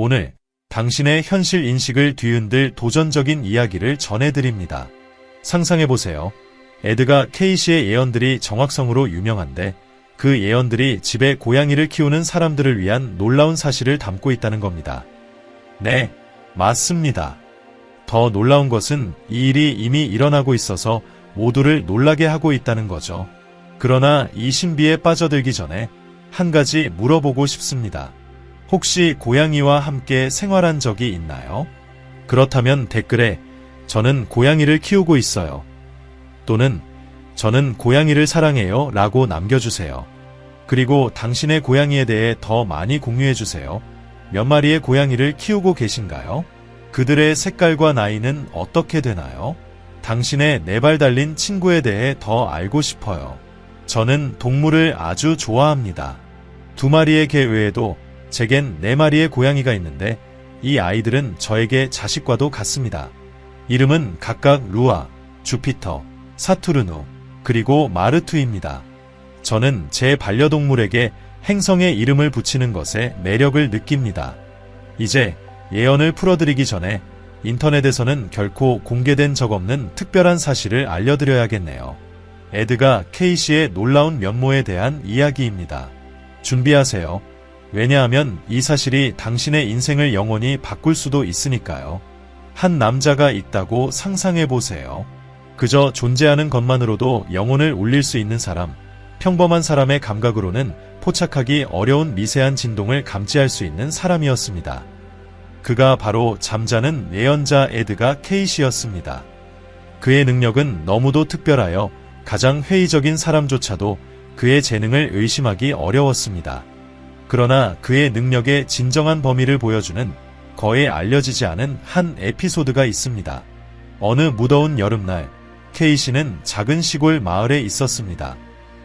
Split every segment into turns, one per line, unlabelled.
오늘 당신의 현실 인식을 뒤흔들 도전적인 이야기를 전해드립니다. 상상해보세요. 에드가 케이시의 예언들이 정확성으로 유명한데 그 예언들이 집에 고양이를 키우는 사람들을 위한 놀라운 사실을 담고 있다는 겁니다. 네, 맞습니다. 더 놀라운 것은 이 일이 이미 일어나고 있어서 모두를 놀라게 하고 있다는 거죠. 그러나 이 신비에 빠져들기 전에 한 가지 물어보고 싶습니다. 혹시 고양이와 함께 생활한 적이 있나요? 그렇다면 댓글에 저는 고양이를 키우고 있어요. 또는 저는 고양이를 사랑해요 라고 남겨주세요. 그리고 당신의 고양이에 대해 더 많이 공유해주세요. 몇 마리의 고양이를 키우고 계신가요? 그들의 색깔과 나이는 어떻게 되나요? 당신의 네 발 달린 친구에 대해 더 알고 싶어요. 저는 동물을 아주 좋아합니다. 두 마리의 개 외에도 제겐 네 마리의 고양이가 있는데 이 아이들은 저에게 자식과도 같습니다. 이름은 각각 루아, 주피터, 사투르누, 그리고 마르투입니다. 저는 제 반려동물에게 행성의 이름을 붙이는 것에 매력을 느낍니다. 이제 예언을 풀어드리기 전에 인터넷에서는 결코 공개된 적 없는 특별한 사실을 알려드려야겠네요. 에드가 케이시의 놀라운 면모에 대한 이야기입니다. 준비하세요. 왜냐하면 이 사실이 당신의 인생을 영원히 바꿀 수도 있으니까요. 한 남자가 있다고 상상해 보세요. 그저 존재하는 것만으로도 영혼을 울릴 수 있는 사람, 평범한 사람의 감각으로는 포착하기 어려운 미세한 진동을 감지할 수 있는 사람이었습니다. 그가 바로 잠자는 예언자 에드가 케이시였습니다. 그의 능력은 너무도 특별하여 가장 회의적인 사람조차도 그의 재능을 의심하기 어려웠습니다. 그러나 그의 능력의 진정한 범위를 보여주는 거의 알려지지 않은 한 에피소드가 있습니다. 어느 무더운 여름날 케이시는 작은 시골 마을에 있었습니다.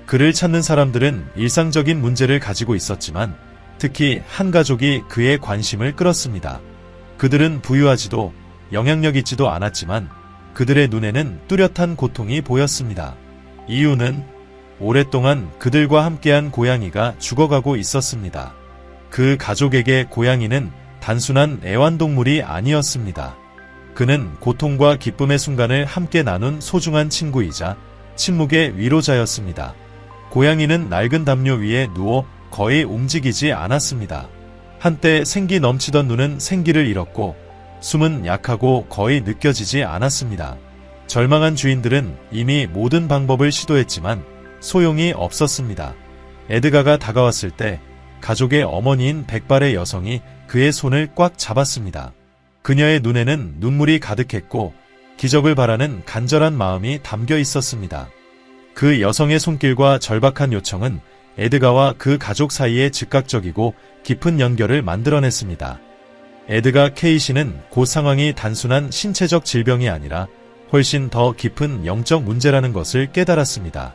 그를 찾는 사람들은 일상적인 문제를 가지고 있었지만 특히 한 가족이 그의 관심을 끌었습니다. 그들은 부유하지도 영향력 있지도 않았지만 그들의 눈에는 뚜렷한 고통이 보였습니다. 이유는 오랫동안 그들과 함께한 고양이가 죽어가고 있었습니다. 그 가족에게 고양이는 단순한 애완동물이 아니었습니다. 그는 고통과 기쁨의 순간을 함께 나눈 소중한 친구이자 침묵의 위로자였습니다. 고양이는 낡은 담요 위에 누워 거의 움직이지 않았습니다. 한때 생기 넘치던 눈은 생기를 잃었고 숨은 약하고 거의 느껴지지 않았습니다. 절망한 주인들은 이미 모든 방법을 시도했지만 소용이 없었습니다. 에드가가 다가왔을 때 가족의 어머니인 백발의 여성이 그의 손을 꽉 잡았습니다. 그녀의 눈에는 눈물이 가득했고 기적을 바라는 간절한 마음이 담겨 있었습니다. 그 여성의 손길과 절박한 요청은 에드가와 그 가족 사이에 즉각적이고 깊은 연결을 만들어냈습니다. 에드가 케이시는 그 상황이 단순한 신체적 질병이 아니라 훨씬 더 깊은 영적 문제라는 것을 깨달았습니다.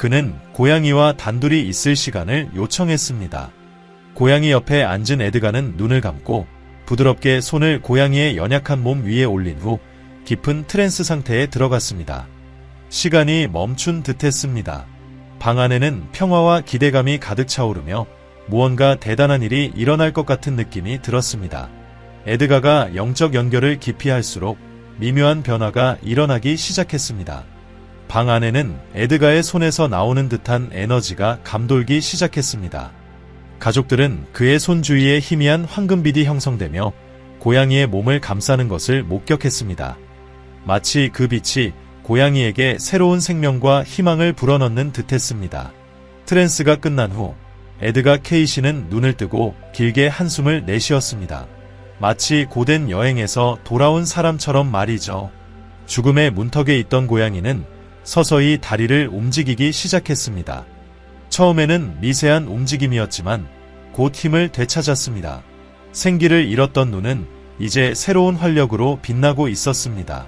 그는 고양이와 단둘이 있을 시간을 요청했습니다. 고양이 옆에 앉은 에드가는 눈을 감고 부드럽게 손을 고양이의 연약한 몸 위에 올린 후 깊은 트랜스 상태에 들어갔습니다. 시간이 멈춘 듯 했습니다. 방 안에는 평화와 기대감이 가득 차오르며 무언가 대단한 일이 일어날 것 같은 느낌이 들었습니다. 에드가가 영적 연결을 깊이 할수록 미묘한 변화가 일어나기 시작했습니다. 방 안에는 에드가의 손에서 나오는 듯한 에너지가 감돌기 시작했습니다. 가족들은 그의 손 주위에 희미한 황금빛이 형성되며 고양이의 몸을 감싸는 것을 목격했습니다. 마치 그 빛이 고양이에게 새로운 생명과 희망을 불어넣는 듯했습니다. 트랜스가 끝난 후 에드가 케이시는 눈을 뜨고 길게 한숨을 내쉬었습니다. 마치 고된 여행에서 돌아온 사람처럼 말이죠. 죽음의 문턱에 있던 고양이는 서서히 다리를 움직이기 시작했습니다. 처음에는 미세한 움직임이었지만 곧 힘을 되찾았습니다. 생기를 잃었던 눈은 이제 새로운 활력으로 빛나고 있었습니다.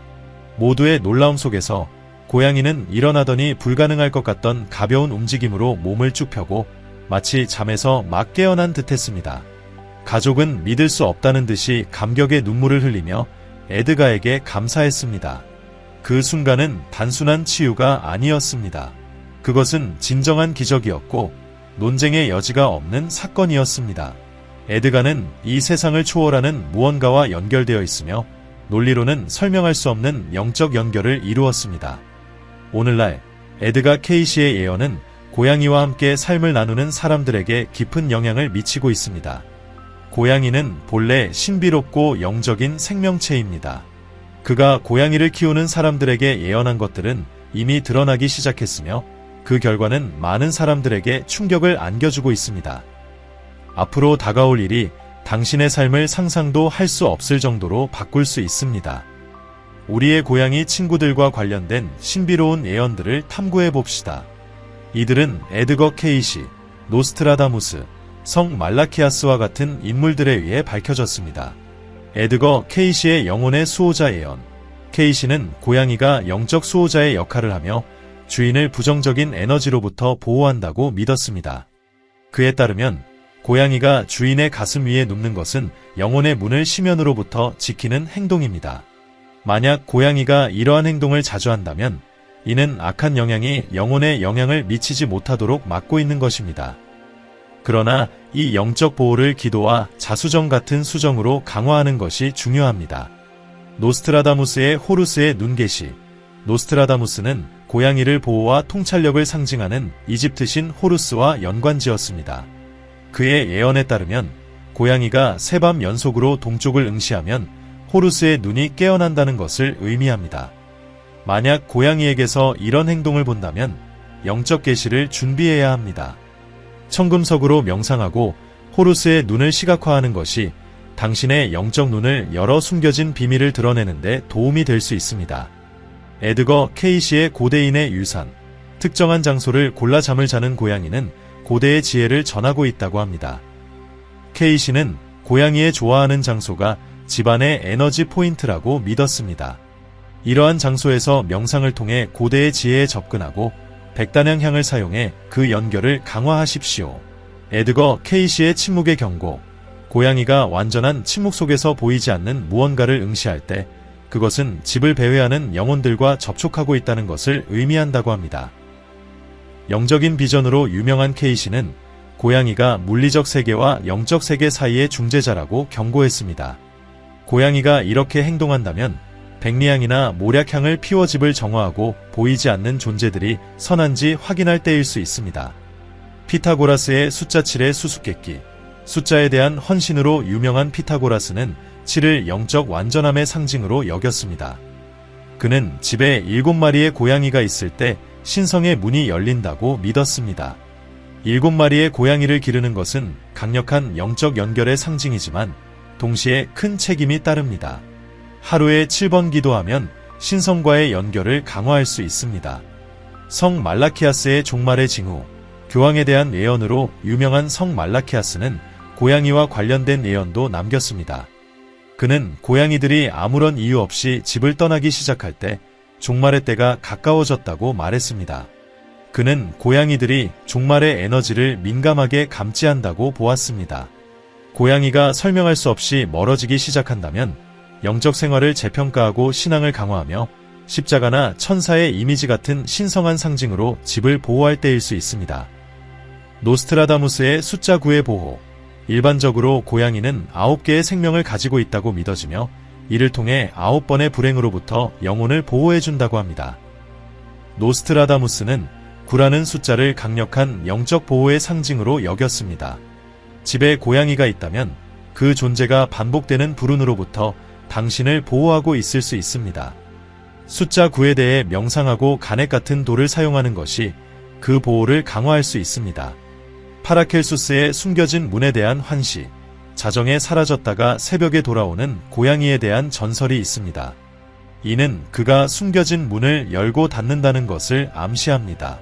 모두의 놀라움 속에서 고양이는 일어나더니 불가능할 것 같던 가벼운 움직임으로 몸을 쭉 펴고 마치 잠에서 막 깨어난 듯 했습니다. 가족은 믿을 수 없다는 듯이 감격의 눈물을 흘리며 에드가에게 감사했습니다. 그 순간은 단순한 치유가 아니었습니다. 그것은 진정한 기적이었고 논쟁의 여지가 없는 사건이었습니다. 에드가는 이 세상을 초월하는 무언가와 연결되어 있으며 논리로는 설명할 수 없는 영적 연결을 이루었습니다. 오늘날 에드가 케이시의 예언은 고양이와 함께 삶을 나누는 사람들에게 깊은 영향을 미치고 있습니다. 고양이는 본래 신비롭고 영적인 생명체입니다. 그가 고양이를 키우는 사람들에게 예언한 것들은 이미 드러나기 시작했으며 그 결과는 많은 사람들에게 충격을 안겨주고 있습니다. 앞으로 다가올 일이 당신의 삶을 상상도 할 수 없을 정도로 바꿀 수 있습니다. 우리의 고양이 친구들과 관련된 신비로운 예언들을 탐구해 봅시다. 이들은 에드거 케이시, 노스트라다무스, 성 말라키아스와 같은 인물들에 의해 밝혀졌습니다. 에드거 케이시의 영혼의 수호자 예언. 케이시는 고양이가 영적 수호자의 역할을 하며 주인을 부정적인 에너지로부터 보호한다고 믿었습니다. 그에 따르면 고양이가 주인의 가슴 위에 눕는 것은 영혼의 문을 시면으로부터 지키는 행동입니다. 만약 고양이가 이러한 행동을 자주 한다면 이는 악한 영향이 영혼에 영향을 미치지 못하도록 막고 있는 것입니다. 그러나 이 영적 보호를 기도와 자수정 같은 수정으로 강화하는 것이 중요합니다. 노스트라다무스의 호루스의 눈계시 노스트라다무스는 고양이를 보호와 통찰력을 상징하는 이집트신 호루스와 연관지었습니다. 그의 예언에 따르면 고양이가 세 밤 연속으로 동쪽을 응시하면 호루스의 눈이 깨어난다는 것을 의미합니다. 만약 고양이에게서 이런 행동을 본다면 영적 계시를 준비해야 합니다. 청금석으로 명상하고 호루스의 눈을 시각화하는 것이 당신의 영적 눈을 열어 숨겨진 비밀을 드러내는데 도움이 될 수 있습니다. 에드거 케이시의 고대인의 유산, 특정한 장소를 골라 잠을 자는 고양이는 고대의 지혜를 전하고 있다고 합니다. 케이시는 고양이의 좋아하는 장소가 집안의 에너지 포인트라고 믿었습니다. 이러한 장소에서 명상을 통해 고대의 지혜에 접근하고 백단향 향을 사용해 그 연결을 강화하십시오. 에드거 케이시의 침묵의 경고. 고양이가 완전한 침묵 속에서 보이지 않는 무언가를 응시할 때 그것은 집을 배회하는 영혼들과 접촉하고 있다는 것을 의미한다고 합니다. 영적인 비전으로 유명한 케이시는 고양이가 물리적 세계와 영적 세계 사이의 중재자라고 경고했습니다. 고양이가 이렇게 행동한다면 백리향이나 모략향을 피워 집을 정화하고 보이지 않는 존재들이 선한지 확인할 때일 수 있습니다. 피타고라스의 숫자 7의 수수께끼 숫자에 대한 헌신으로 유명한 피타고라스는 7을 영적 완전함의 상징으로 여겼습니다. 그는 집에 7마리의 고양이가 있을 때 신성의 문이 열린다고 믿었습니다. 7마리의 고양이를 기르는 것은 강력한 영적 연결의 상징이지만 동시에 큰 책임이 따릅니다. 하루에 7번 기도하면 신성과의 연결을 강화할 수 있습니다. 성 말라키아스의 종말의 징후, 교황에 대한 예언으로 유명한 성 말라키아스는 고양이와 관련된 예언도 남겼습니다. 그는 고양이들이 아무런 이유 없이 집을 떠나기 시작할 때 종말의 때가 가까워졌다고 말했습니다. 그는 고양이들이 종말의 에너지를 민감하게 감지한다고 보았습니다. 고양이가 설명할 수 없이 멀어지기 시작한다면 영적 생활을 재평가하고 신앙을 강화하며 십자가나 천사의 이미지 같은 신성한 상징으로 집을 보호할 때일 수 있습니다. 노스트라다무스의 숫자 9의 보호. 일반적으로 고양이는 9개의 생명을 가지고 있다고 믿어지며 이를 통해 9번의 불행으로부터 영혼을 보호해준다고 합니다. 노스트라다무스는 9라는 숫자를 강력한 영적 보호의 상징으로 여겼습니다. 집에 고양이가 있다면 그 존재가 반복되는 불운으로부터 당신을 보호하고 있을 수 있습니다. 숫자 9에 대해 명상하고 간액 같은 돌을 사용하는 것이 그 보호를 강화할 수 있습니다. 파라켈수스의 숨겨진 문에 대한 환시, 자정에 사라졌다가 새벽에 돌아오는 고양이에 대한 전설이 있습니다. 이는 그가 숨겨진 문을 열고 닫는다는 것을 암시합니다.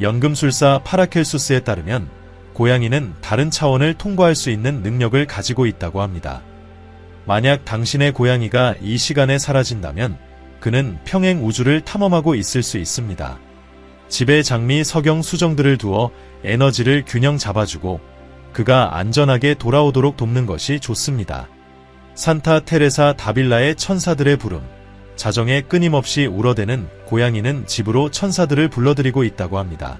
연금술사 파라켈수스에 따르면 고양이는 다른 차원을 통과할 수 있는 능력을 가지고 있다고 합니다. 만약 당신의 고양이가 이 시간에 사라진다면 그는 평행 우주를 탐험하고 있을 수 있습니다. 집에 장미, 석영, 수정들을 두어 에너지를 균형 잡아주고 그가 안전하게 돌아오도록 돕는 것이 좋습니다. 산타 테레사 다빌라의 천사들의 부름. 자정에 끊임없이 울어대는 고양이는 집으로 천사들을 불러들이고 있다고 합니다.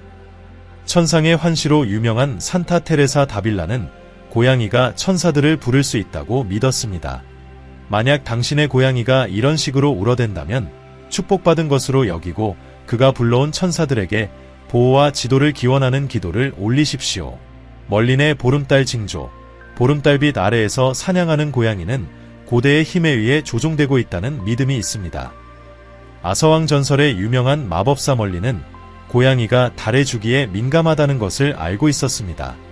천상의 환시로 유명한 산타 테레사 다빌라는 고양이가 천사들을 부를 수 있다고 믿었습니다. 만약 당신의 고양이가 이런 식으로 울어댄다면 축복받은 것으로 여기고 그가 불러온 천사들에게 보호와 지도를 기원하는 기도를 올리십시오. 멀린의 보름달 징조, 보름달빛 아래에서 사냥하는 고양이는 고대의 힘에 의해 조종되고 있다는 믿음이 있습니다. 아서왕 전설의 유명한 마법사 멀리는 고양이가 달의 주기에 민감하다는 것을 알고 있었습니다.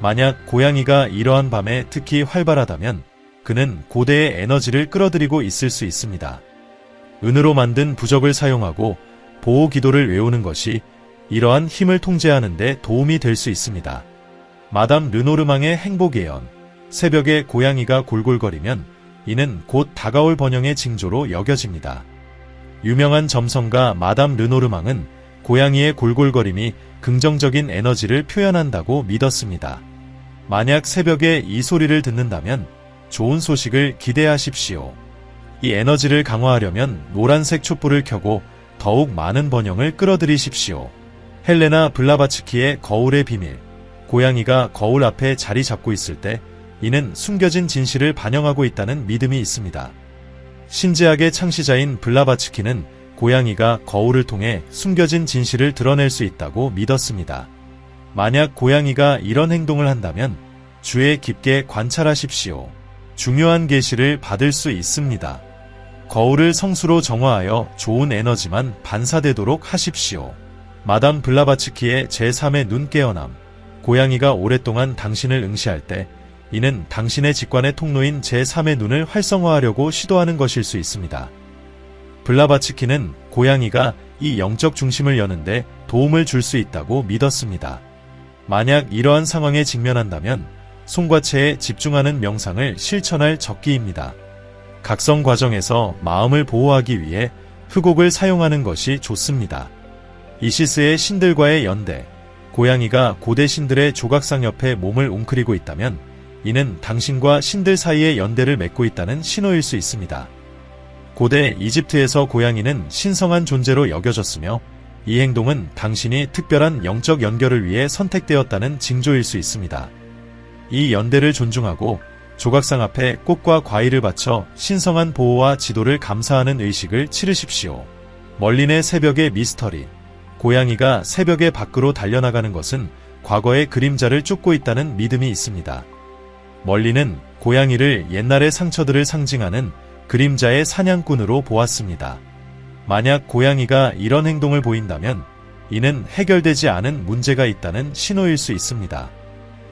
만약 고양이가 이러한 밤에 특히 활발하다면 그는 고대의 에너지를 끌어들이고 있을 수 있습니다. 은으로 만든 부적을 사용하고 보호 기도를 외우는 것이 이러한 힘을 통제하는 데 도움이 될 수 있습니다. 마담 르노르망의 행복 예언. 새벽에 고양이가 골골거리면 이는 곧 다가올 번영의 징조로 여겨집니다. 유명한 점성가 마담 르노르망은 고양이의 골골거림이 긍정적인 에너지를 표현한다고 믿었습니다. 만약 새벽에 이 소리를 듣는다면 좋은 소식을 기대하십시오. 이 에너지를 강화하려면 노란색 촛불을 켜고 더욱 많은 번영을 끌어들이십시오. 헬레나 블라바츠키의 거울의 비밀. 고양이가 거울 앞에 자리 잡고 있을 때 이는 숨겨진 진실을 반영하고 있다는 믿음이 있습니다. 신제학의 창시자인 블라바츠키는 고양이가 거울을 통해 숨겨진 진실을 드러낼 수 있다고 믿었습니다. 만약 고양이가 이런 행동을 한다면 주에 깊게 관찰하십시오. 중요한 계시를 받을 수 있습니다. 거울을 성수로 정화하여 좋은 에너지만 반사되도록 하십시오. 마담 블라바츠키의 제3의 눈 깨어남. 고양이가 오랫동안 당신을 응시할 때 이는 당신의 직관의 통로인 제3의 눈을 활성화하려고 시도하는 것일 수 있습니다. 블라바츠키는 고양이가 이 영적 중심을 여는데 도움을 줄 수 있다고 믿었습니다. 만약 이러한 상황에 직면한다면 송과체에 집중하는 명상을 실천할 적기입니다. 각성 과정에서 마음을 보호하기 위해 흑옥을 사용하는 것이 좋습니다. 이시스의 신들과의 연대, 고양이가 고대 신들의 조각상 옆에 몸을 웅크리고 있다면 이는 당신과 신들 사이의 연대를 맺고 있다는 신호일 수 있습니다. 고대 이집트에서 고양이는 신성한 존재로 여겨졌으며 이 행동은 당신이 특별한 영적 연결을 위해 선택되었다는 징조일 수 있습니다. 이 연대를 존중하고 조각상 앞에 꽃과 과일을 바쳐 신성한 보호와 지도를 감사하는 의식을 치르십시오. 멀린의 새벽의 미스터리. 고양이가 새벽의 밖으로 달려나가는 것은 과거의 그림자를 쫓고 있다는 믿음이 있습니다. 멀리는 고양이를 옛날의 상처들을 상징하는 그림자의 사냥꾼으로 보았습니다. 만약 고양이가 이런 행동을 보인다면 이는 해결되지 않은 문제가 있다는 신호일 수 있습니다.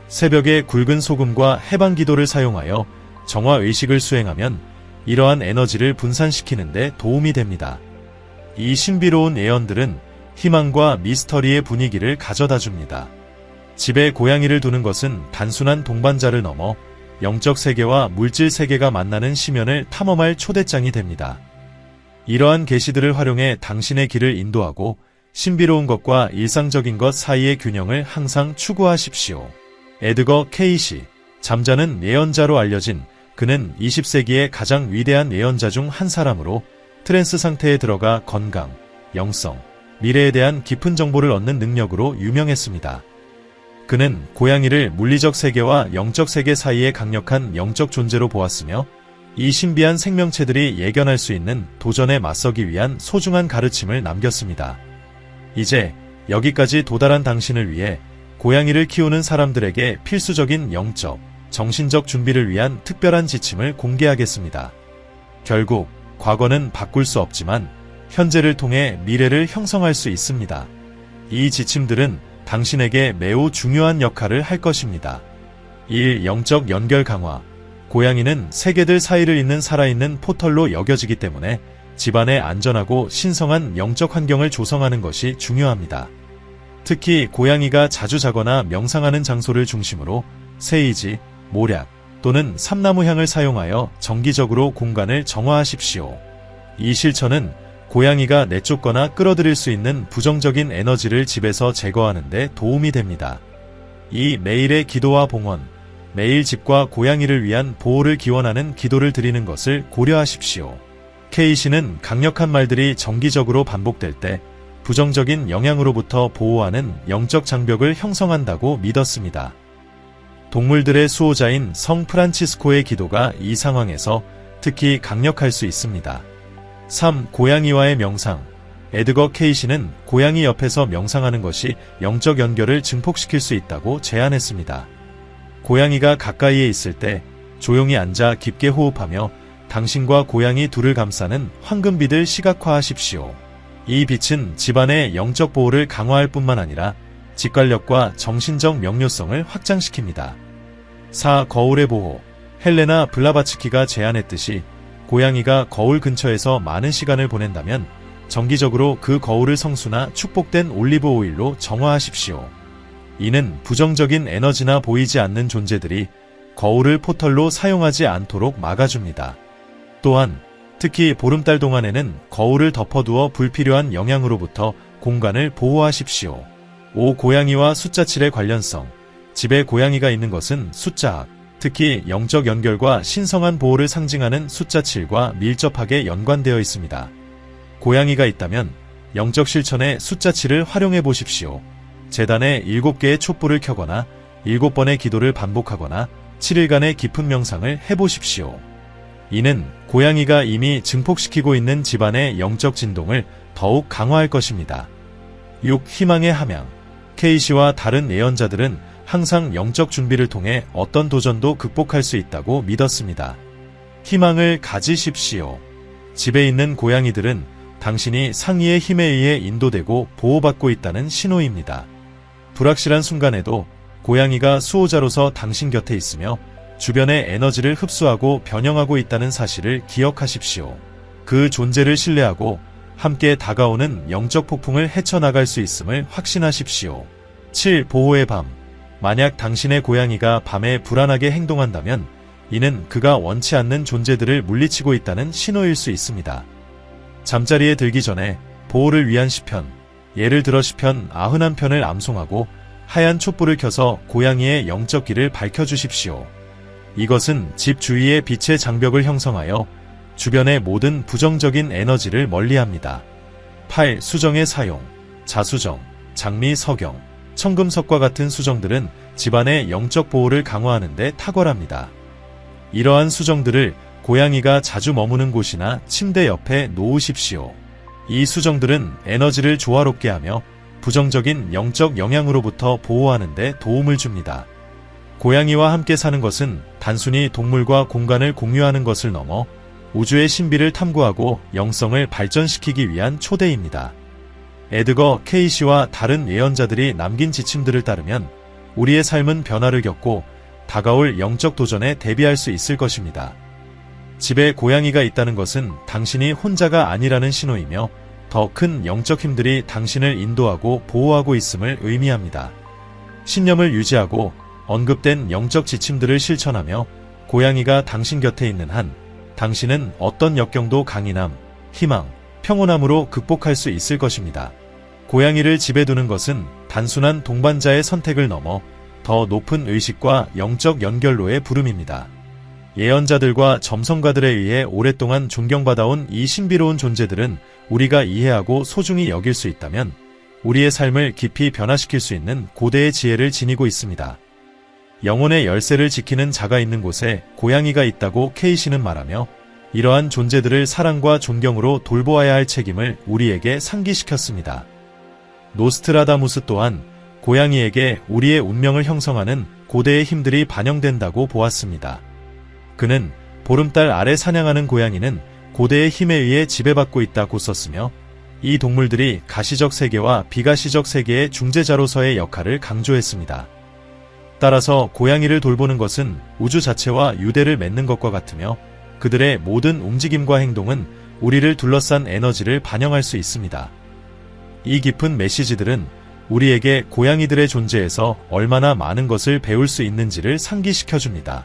새벽에 굵은 소금과 해방 기도를 사용하여 정화 의식을 수행하면 이러한 에너지를 분산시키는데 도움이 됩니다. 이 신비로운 예언들은 희망과 미스터리의 분위기를 가져다 줍니다. 집에 고양이를 두는 것은 단순한 동반자를 넘어 영적 세계와 물질 세계가 만나는 심연을 탐험할 초대장이 됩니다. 이러한 계시들을 활용해 당신의 길을 인도하고 신비로운 것과 일상적인 것 사이의 균형을 항상 추구하십시오. 에드거 케이시, 잠자는 예언자로 알려진 그는 20세기의 가장 위대한 예언자 중 한 사람으로 트랜스 상태에 들어가 건강, 영성, 미래에 대한 깊은 정보를 얻는 능력으로 유명했습니다. 그는 고양이를 물리적 세계와 영적 세계 사이의 강력한 영적 존재로 보았으며 이 신비한 생명체들이 예견할 수 있는 도전에 맞서기 위한 소중한 가르침을 남겼습니다. 이제 여기까지 도달한 당신을 위해 고양이를 키우는 사람들에게 필수적인 영적, 정신적 준비를 위한 특별한 지침을 공개하겠습니다. 결국 과거는 바꿀 수 없지만 현재를 통해 미래를 형성할 수 있습니다. 이 지침들은 당신에게 매우 중요한 역할을 할 것입니다. 1. 영적 연결 강화. 고양이는 세계들 사이를 잇는 살아있는 포털로 여겨지기 때문에 집안에 안전하고 신성한 영적 환경을 조성하는 것이 중요합니다. 특히 고양이가 자주 자거나 명상하는 장소를 중심으로 세이지, 모략 또는 삼나무 향을 사용하여 정기적으로 공간을 정화하십시오. 이 실천은 고양이가 내쫓거나 끌어들일 수 있는 부정적인 에너지를 집에서 제거하는 데 도움이 됩니다. 이 매일의 기도와 봉헌, 매일 집과 고양이를 위한 보호를 기원하는 기도를 드리는 것을 고려하십시오. 케이시는 강력한 말들이 정기적으로 반복될 때 부정적인 영향으로부터 보호하는 영적 장벽을 형성한다고 믿었습니다. 동물들의 수호자인 성 프란치스코의 기도가 이 상황에서 특히 강력할 수 있습니다. 3. 고양이와의 명상. 에드거 케이시는 고양이 옆에서 명상하는 것이 영적 연결을 증폭시킬 수 있다고 제안했습니다. 고양이가 가까이에 있을 때 조용히 앉아 깊게 호흡하며 당신과 고양이 둘을 감싸는 황금빛을 시각화하십시오. 이 빛은 집안의 영적 보호를 강화할 뿐만 아니라 직관력과 정신적 명료성을 확장시킵니다. 4. 거울의 보호. 헬레나 블라바츠키가 제안했듯이 고양이가 거울 근처에서 많은 시간을 보낸다면 정기적으로 그 거울을 성수나 축복된 올리브 오일로 정화하십시오. 이는 부정적인 에너지나 보이지 않는 존재들이 거울을 포털로 사용하지 않도록 막아줍니다. 또한 특히 보름달 동안에는 거울을 덮어두어 불필요한 영향으로부터 공간을 보호하십시오. 5. 고양이와 숫자 7의 관련성. 집에 고양이가 있는 것은 숫자학, 특히 영적 연결과 신성한 보호를 상징하는 숫자 7과 밀접하게 연관되어 있습니다. 고양이가 있다면 영적 실천의 숫자 7을 활용해 보십시오. 재단에 7개의 촛불을 켜거나 7번의 기도를 반복하거나 7일간의 깊은 명상을 해보십시오. 이는 고양이가 이미 증폭시키고 있는 집안의 영적 진동을 더욱 강화할 것입니다. 6. 희망의 함양 케이시와 다른 예언자들은 항상 영적 준비를 통해 어떤 도전도 극복할 수 있다고 믿었습니다. 희망을 가지십시오. 집에 있는 고양이들은 당신이 상의의 힘에 의해 인도되고 보호받고 있다는 신호입니다. 불확실한 순간에도 고양이가 수호자로서 당신 곁에 있으며 주변의 에너지를 흡수하고 변형하고 있다는 사실을 기억하십시오. 그 존재를 신뢰하고 함께 다가오는 영적 폭풍을 헤쳐나갈 수 있음을 확신하십시오. 7. 보호의 밤. 만약 당신의 고양이가 밤에 불안하게 행동한다면 이는 그가 원치 않는 존재들을 물리치고 있다는 신호일 수 있습니다. 잠자리에 들기 전에 보호를 위한 시편, 예를 들어 시편 91편을 암송하고 하얀 촛불을 켜서 고양이의 영적 길을 밝혀주십시오. 이것은 집 주위의 빛의 장벽을 형성하여 주변의 모든 부정적인 에너지를 멀리합니다. 8. 수정의 사용 자수정, 장미 석영, 청금석과 같은 수정들은 집안의 영적 보호를 강화하는 데 탁월합니다. 이러한 수정들을 고양이가 자주 머무는 곳이나 침대 옆에 놓으십시오. 이 수정들은 에너지를 조화롭게 하며 부정적인 영적 영향으로부터 보호하는 데 도움을 줍니다. 고양이와 함께 사는 것은 단순히 동물과 공간을 공유하는 것을 넘어 우주의 신비를 탐구하고 영성을 발전시키기 위한 초대입니다. 에드거 케이시와 다른 예언자들이 남긴 지침들을 따르면 우리의 삶은 변화를 겪고 다가올 영적 도전에 대비할 수 있을 것입니다. 집에 고양이가 있다는 것은 당신이 혼자가 아니라는 신호이며 더 큰 영적 힘들이 당신을 인도하고 보호하고 있음을 의미합니다. 신념을 유지하고 언급된 영적 지침들을 실천하며 고양이가 당신 곁에 있는 한 당신은 어떤 역경도 강인함, 희망, 평온함으로 극복할 수 있을 것입니다. 고양이를 집에 두는 것은 단순한 동반자의 선택을 넘어 더 높은 의식과 영적 연결로의 부름입니다. 예언자들과 점성가들에 의해 오랫동안 존경받아온 이 신비로운 존재들은 우리가 이해하고 소중히 여길 수 있다면 우리의 삶을 깊이 변화시킬 수 있는 고대의 지혜를 지니고 있습니다. 영혼의 열쇠를 지키는 자가 있는 곳에 고양이가 있다고 케이시는 말하며 이러한 존재들을 사랑과 존경으로 돌보아야 할 책임을 우리에게 상기시켰습니다. 노스트라다무스 또한 고양이에게 우리의 운명을 형성하는 고대의 힘들이 반영된다고 보았습니다. 그는 보름달 아래 사냥하는 고양이는 고대의 힘에 의해 지배받고 있다고 썼으며 이 동물들이 가시적 세계와 비가시적 세계의 중재자로서의 역할을 강조했습니다. 따라서 고양이를 돌보는 것은 우주 자체와 유대를 맺는 것과 같으며 그들의 모든 움직임과 행동은 우리를 둘러싼 에너지를 반영할 수 있습니다. 이 깊은 메시지들은 우리에게 고양이들의 존재에서 얼마나 많은 것을 배울 수 있는지를 상기시켜 줍니다.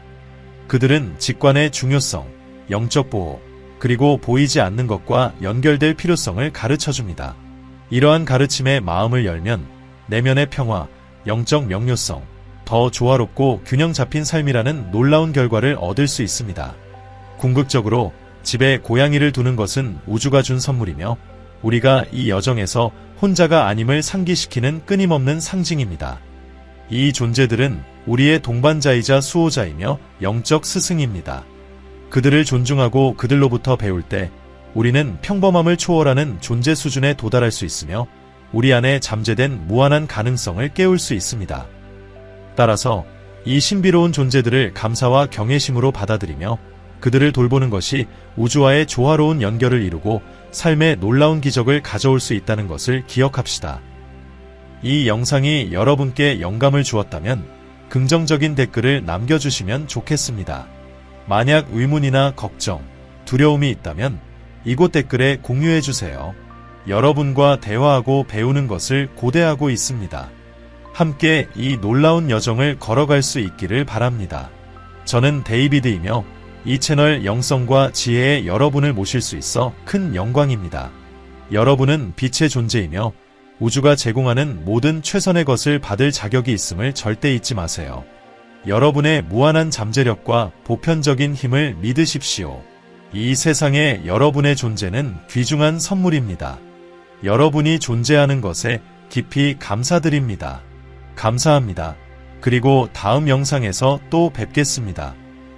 그들은 직관의 중요성, 영적 보호, 그리고 보이지 않는 것과 연결될 필요성을 가르쳐 줍니다. 이러한 가르침에 마음을 열면 내면의 평화, 영적 명료성, 더 조화롭고 균형 잡힌 삶이라는 놀라운 결과를 얻을 수 있습니다. 궁극적으로 집에 고양이를 두는 것은 우주가 준 선물이며 우리가 이 여정에서 혼자가 아님을 상기시키는 끊임없는 상징입니다. 이 존재들은 우리의 동반자이자 수호자이며 영적 스승입니다. 그들을 존중하고 그들로부터 배울 때 우리는 평범함을 초월하는 존재 수준에 도달할 수 있으며 우리 안에 잠재된 무한한 가능성을 깨울 수 있습니다. 따라서 이 신비로운 존재들을 감사와 경외심으로 받아들이며 그들을 돌보는 것이 우주와의 조화로운 연결을 이루고 삶의 놀라운 기적을 가져올 수 있다는 것을 기억합시다. 이 영상이 여러분께 영감을 주었다면 긍정적인 댓글을 남겨주시면 좋겠습니다. 만약 의문이나 걱정, 두려움이 있다면 이곳 댓글에 공유해주세요. 여러분과 대화하고 배우는 것을 고대하고 있습니다. 함께 이 놀라운 여정을 걸어갈 수 있기를 바랍니다. 저는 데이비드이며 이 채널 영성과 지혜의 여러분을 모실 수 있어 큰 영광입니다. 여러분은 빛의 존재이며 우주가 제공하는 모든 최선의 것을 받을 자격이 있음을 절대 잊지 마세요. 여러분의 무한한 잠재력과 보편적인 힘을 믿으십시오. 이 세상에 여러분의 존재는 귀중한 선물입니다. 여러분이 존재하는 것에 깊이 감사드립니다. 감사합니다. 그리고 다음 영상에서 또 뵙겠습니다.